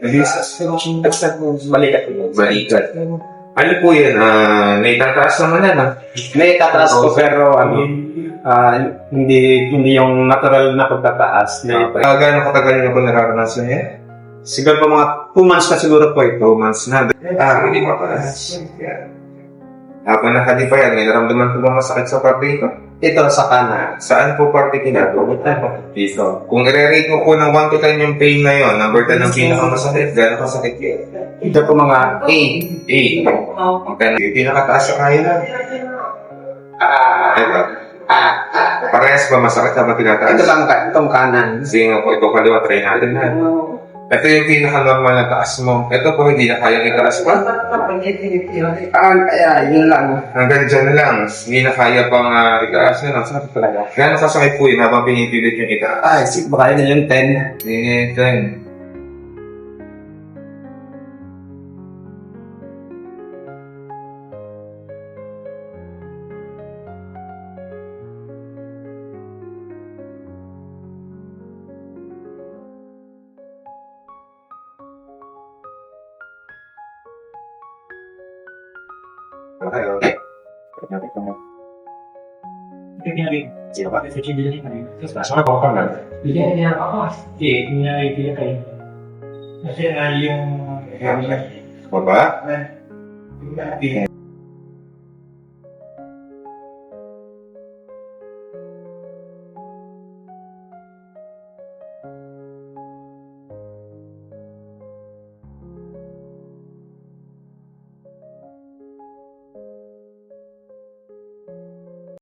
Disas. Basta balikat mo. Balikat. Ano po yan? Ah, may tataas naman yan, ah. May tataas ko pero ano, ah, hindi hindi yung natural na pagtataas. May, Ah, gaano katagal na po nararanasan yan? siguro po mga 2 months na siguro po ito. Two months na. Ah, hindi pa pala. Habang nakalipa yan, may naramdaman po ba masakit sa parte ito? Ito sa kanan. Saan po parte kinagawa? Dito. Kung i-rate mo po ng 1 to 10 yung pain na yun, number 10 ang pinakamasakit, gano'n kasakit yun? Ito po mga 8. 8. Magkano? Yung pinakataas sa kaya na. Ah, Ito. ah, Parehas ba masakit sa ito pinataas? lang ka, itong kanan. Sige nga po, ito kaliwa, try natin na. Ito yung pinaka-normal na taas mo. Ito po, hindi na kayang itaas pa. Ah, kaya yun lang. Hanggang dyan na lang. Hindi na kaya pang uh, itaas na lang. Sakit talaga. Gano'n kasakit po yun habang pinipilit yung itaas? Ay, sig baka yun yung 10. Hindi, ten. Sana ko ka lang. Bigyan niya ako. Hindi, hindi niya ibigay kayo. Kasi ah, yung... Baba? Hindi.